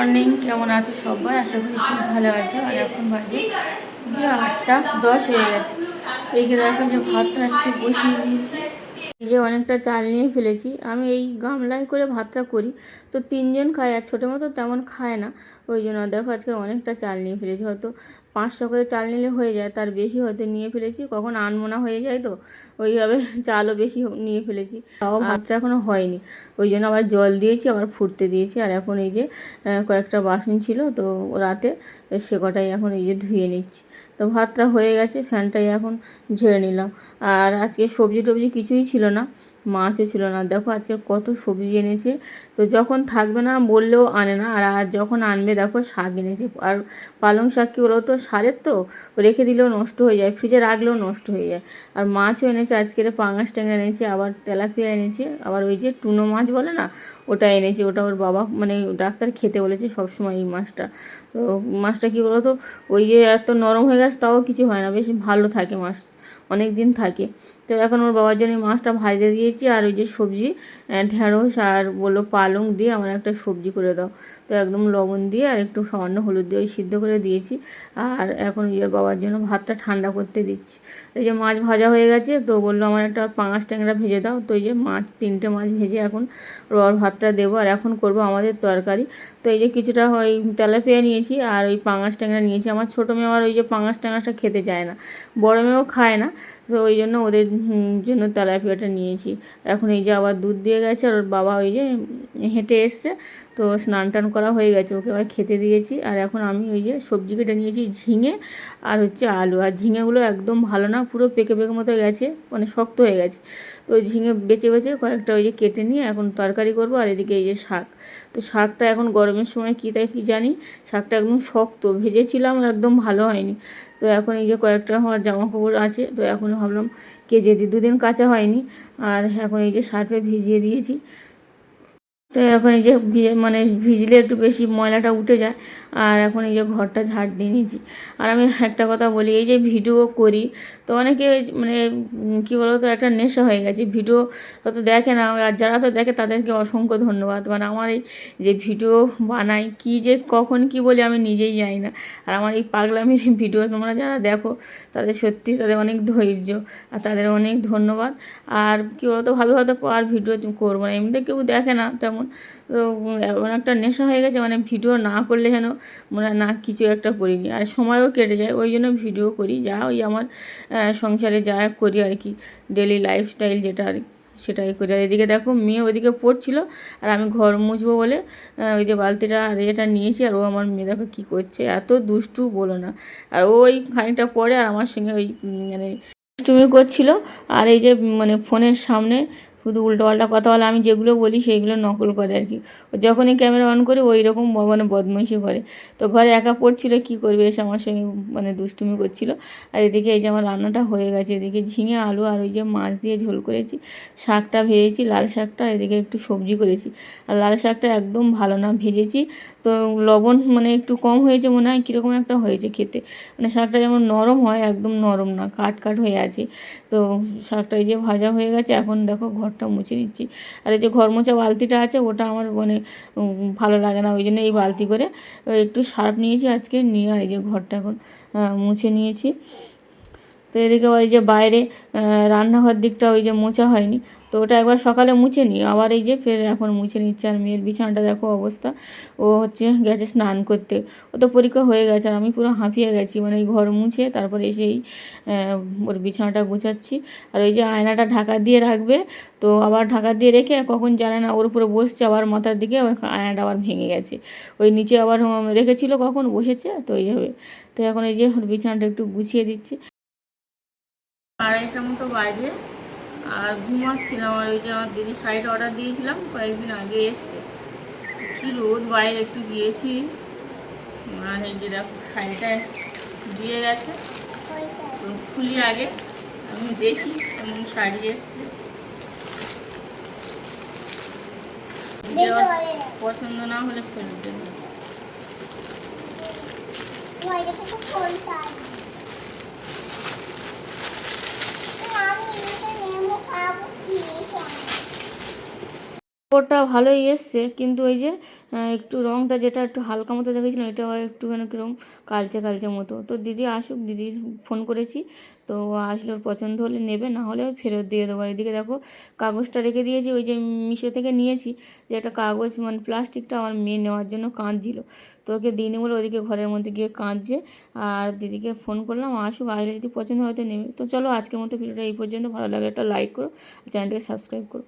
Morning, কেমন আছে সবাই? আশা করি খুব ভালো আছে। আর এখন বাজে যে আটটা, দশ হয়ে গেছে। এইখানে এখন যে ভাতটা আছে বসিয়ে দিয়েছি। এই যে অনেকটা চাল নিয়ে ফেলেছি। আমি এই গামলায় করে ভাতটা করি। তো তিনজন খায়, আর ছোটো মতো তেমন খায় না। ওই জন্য দেখো আজকে অনেকটা চাল নিয়ে ফেলেছি। হয়তো পাঁচশো করে চাল নিলে হয়ে যায় তার বেশি হয়তো নিয়ে ফেলেছি কখন আনমোনা হয়ে যায় তো ওইভাবে চালও বেশি নিয়ে ফেলেছি। তাও ভাতটা এখনও হয়নি ওই জন্য আবার জল দিয়েছি আবার ফুটতে দিয়েছি আর এখন এই যে কয়েকটা বাসন ছিল তো রাতে সে কটাই এখন এই যে ধুয়ে নিচ্ছি। তো ভাতটা হয়ে গেছে ফ্যানটাই এখন ঝেড়ে নিলাম। আর আজকে সবজি টবজি কিছুই ছিল না মাছও ছিল না। দেখো আজকে কত সবজি এনেছে। তো যখন থাকবে না, বললেও আনে না। আর আর যখন আনবে, দেখো শাক এনেছে। আর পালং শাক কী বলো তো, সারের তো? রেখে দিলেও নষ্ট হয়ে যায়, ফ্রিজে রাখলেও নষ্ট হয়ে যায়। আর মাছও এনেছে, আজকের পাঙাশ ট্যাংরা এনেছে, আবার তেলাপিয়া এনেছে, আবার ওই যে টুনো মাছ বলে না, ওটা এনেছে। ওটা ওর বাবা মানে ডাক্তার খেতে বলেছে সবসময় এই মাছটা। তো মাছটা কী বলো তো, ওই যে এত নরম হয়ে গেছে, তাও কিছু হয় না। বেশ ভালো থাকে মাছ। অনেক দিন থাকে। তো এখন ওর বাবার জন্য মাছটা ভাজতে দিয়েছি আর ওই যে সবজি আহ, ঢ্যাঁড়স আর বলল পালং দিয়ে আমার একটা সবজি করে দাও। তো একদম লবণ দিয়ে আর একটু সামান্য হলুদ দিয়ে ওই সিদ্ধ করে দিয়েছি। আর এখন ওই ওর বাবার জন্য ভাতটা ঠান্ডা করতে দিচ্ছি। এই যে মাছ ভাজা হয়ে গেছে তো বলল আমার একটা পাঙাশ ট্যাংরা ভেজে দাও। তো এই যে মাছ তিনটে মাছ ভেজে এখন বাবার ভাতটা দেবো। আর এখন করব আমাদের তরকারি। তো এই যে কিছুটা ওই তেলাপিয়া নিয়েছি আর ওই পাঙাশ ট্যাংরা নিয়েছি। আমার ছোটো মেয়ে আমার ওই যে পাঙাশ ট্যাংরাটা খেতে চায় না। বড় মেয়েও খায় না। তো ওই জন্য ওদের জন্য তেলাপিয়াটা নিয়েছি। এখন এই যে আবার দুধ দিয়ে গেছে আর ওর বাবা ওই যে হেঁটে এসছে, তো স্নান টান করা হয়ে গেছে, ওকে আবার খেতে দিয়েছি। আর এখন আমি ওই যে সবজি কেটে নিয়েছি, ঝিঙে আর হচ্ছে আলু। আর ঝিঙেগুলো একদম ভালো না, পুরো পেকে পেকে মতো গেছে মানে শক্ত হয়ে গেছে। তো ওই ঝিঙে বেছে বেছে কয়েকটা ওই যে কেটে নিয়ে এখন তরকারি করব, আর এদিকে এই যে শাক। তো শাকটা এখন গরমের সময় কী তাই কী জানি, শাকটা একদম শক্ত, ভেজেছিলাম, একদম ভালো হয়নি। তো এখন এই যে কয়েকটা আমার জামা কাপড় আছে, তো এখন ভাবলাম কেজে দিই। দুদিন কাঁচা হয়নি, আর এখন এই যে সার্ফে ভিজিয়ে দিয়েছি। তো এখন যে মানে ভিজলে একটু বেশি ময়লাটা উঠে যায় আর এখন এই যে ঘরটা ঝাড় দিয়ে নিয়েছি। আর আমি একটা কথা বলি, এই যে ভিডিও করি, তো অনেকে মানে কী বলো তো একটা নেশা হয়ে গেছে। ভিডিও অত দেখে না, আর যারা তো দেখে তাদেরকে অসংখ্য ধন্যবাদ। মানে আমার এই যে ভিডিও বানাই, কী যে কখন কি বলি আমি নিজেই জানি না। আর আমার এই পাগলামির ভিডিও তোমরা যারা দেখো, তাদের সত্যি তাদের অনেক ধৈর্য আর তাদের অনেক ধন্যবাদ। আর কী বলতো ভাবে হয়তো আর ভিডিও করব না। এমনিতে কেউ দেখে না তেমন। তো এমন একটা নেশা হয়ে গেছে মানে ভিডিও না করলে যেন মনে না কিছু একটা করিনি। আর সময়ও কেটে যায়, ওই জন্য ভিডিও করি, যা ওই আমার সংসারে যা করি আর কি ডেলি লাইফস্টাইল যেটা আর সেটাই করি। আর এদিকে দেখো মেয়ে ওইদিকে পড়ছিল, আর আমি ঘর মুছবো বলে ওই যে বালতিটা আর এটা নিয়েছি, আর ও আমার মেয়ে দেখো কী করছে, এত দুষ্টু বলো না। আর ওই খানিকটা পরে আর আমার সঙ্গে ওই মানে দুষ্টুমি করছিল, আর এই যে মানে ফোনের সামনে শুধু উল্টোপাল্টা কথা বলে, আমি যেগুলো বলি সেইগুলো নকল করে আর কি। যখনই ক্যামেরা অন করি, ওই রকম মানে বদমাইশি করে। তো ঘরে একা পড়ছিল, কি করবে এসে আমার সঙ্গে মানে দুষ্টুমি করছিল। আর এদিকে এই যে আমার রান্নাটা হয়ে গেছে, এদিকে ঝিঙে, আলু আর ওই যে মাছ দিয়ে ঝোল করেছি। শাকটা ভেজেছি, লাল শাকটা, এদিকে একটু সবজি করেছি। আর লাল শাকটা একদম ভালো না, ভেজেছি। তো লবণ মানে একটু কম হয়েছে মনে হয়, কীরকম একটা হয়েছে খেতে। মানে শাকটা যেমন নরম হয়, একদম নরম না, কাট কাট হয়ে আছে। তো শাকটা এই যে ভাজা হয়ে গেছে, এখন দেখো ঘরটা মুছে নিচ্ছি। আর এই যে ঘর মোছা বালতিটা আছে, ওটা আমার মানে ভালো লাগে না, ওই জন্য এই বালতি করে একটু সার্ফ নিয়েছি আজকে, নিয়ে এই যে ঘরটা এখন মুছে নিয়েছি। তো এদিকে ওই যে বাইরে রান্নাঘর দিকটা ওই যে মোছা হয়নি। তো ওটা একবার সকালে মুছে নিই, আবার এই যে ফের এখন মুছে নিচ্ছে। আর মেয়ের বিছানাটা দেখো অবস্থা, ও হচ্ছে গেছে স্নান করতে। ও তো পরীক্ষা হয়ে গেছে আর আমি পুরো হাঁপিয়ে গেছি মানে এই ঘর মুছে তারপরে এসে এই ওর বিছানাটা গুছাচ্ছি। আর ওই যে আয়নাটা ঢাকা দিয়ে রাখবে, তো আবার ঢাকা দিয়ে রেখে কখন জানে না ওর উপরে বসছে, আবার মাথার দিকে ওই আয়নাটা আবার ভেঙে গেছে। ওই নিচে আবার রেখেছিল কখন, বসেছে, তো এইভাবে। তো এখন এই যে বিছানাটা একটু গুছিয়ে দিচ্ছি। বাজে। আর ঘুমাচ্ছিলাম আর ওই যে আমার দিদি শাড়িটা অর্ডার দিয়েছিলাম কয়েকদিন আগে এসছে। কি রোদ বাইরে একটু গিয়েছি। এই যে দেখো শাড়িটা দিয়ে গেছে। খুলি আগে আমি দেখি কেমন শাড়ি এসছে। পছন্দ না হলে ফেরত দেবো। ওটা ভালোই এসছে, কিন্তু ওই যে একটু রঙটা যেটা একটু হালকা মতো দেখেছিলাম, এটা আবার একটুখানি কীরকম কালচে কালচে মতো। তো দিদি আসুক, দিদি ফোন করেছি, তো আসলে ওর পছন্দ হলে নেবে, না হলে ফেরত দিয়ে দেবো। এদিকে দেখো, কাগজটা রেখে দিয়েছি, ওই যে মিশো থেকে নিয়েছি, যে একটা কাগজ মানে প্লাস্টিকটা আমার মেয়ে নেওয়ার জন্য কাঁদছিল। তো ওকে দিইনি বলে ওদিকে ঘরের মধ্যে গিয়ে কাঁদছে। আর দিদিকে ফোন করলাম, আসুক, আসলে যদি পছন্দ হয়তো নেবে। তো চলো আজকের মতো ভিডিওটা এই পর্যন্ত, ভালো লাগে একটা লাইক করো, চ্যানেলটাকে সাবস্ক্রাইব করো।